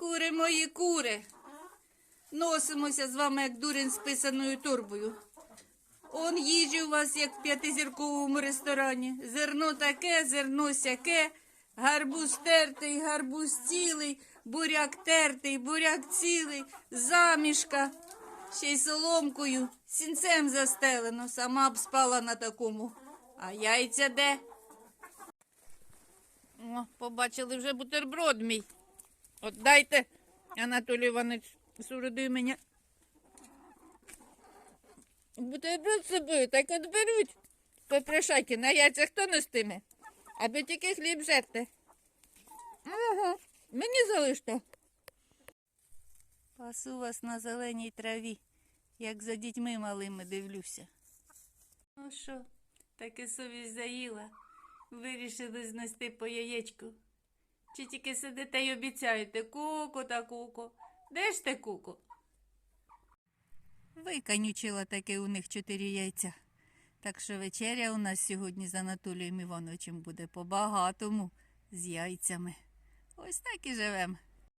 Кури мої кури. Носимося з вами, як дурень з писаною торбою. Он їжі у вас, як в п'ятизірковому ресторані. Зерно таке, зерно сяке, гарбуз тертий, гарбуз цілий, буряк тертий, буряк цілий, замішка, ще й соломкою, сінцем застелено, сама б спала на такому. А яйця де? О, побачили вже бутерброд мій. От дайте, Анатолій Іванович, суродив мене. Бутерброд собою, так от беруть. Попрошайки, на яйцях хто нестиме? Аби тільки хліб жерте. Ага, мені залиште. Пасу вас на зеленій траві, як за дітьми малими дивлюся. Ну що, таки совість заїла. Вирішили знести по яєчку. Чи тільки сидите й обіцяєте куку та куку? Де ж ти куку? Виканючила таки у них чотири яйця. Так що вечеря у нас сьогодні з Анатолієм Івановичем буде по-багатому з яйцями. Ось так і живемо.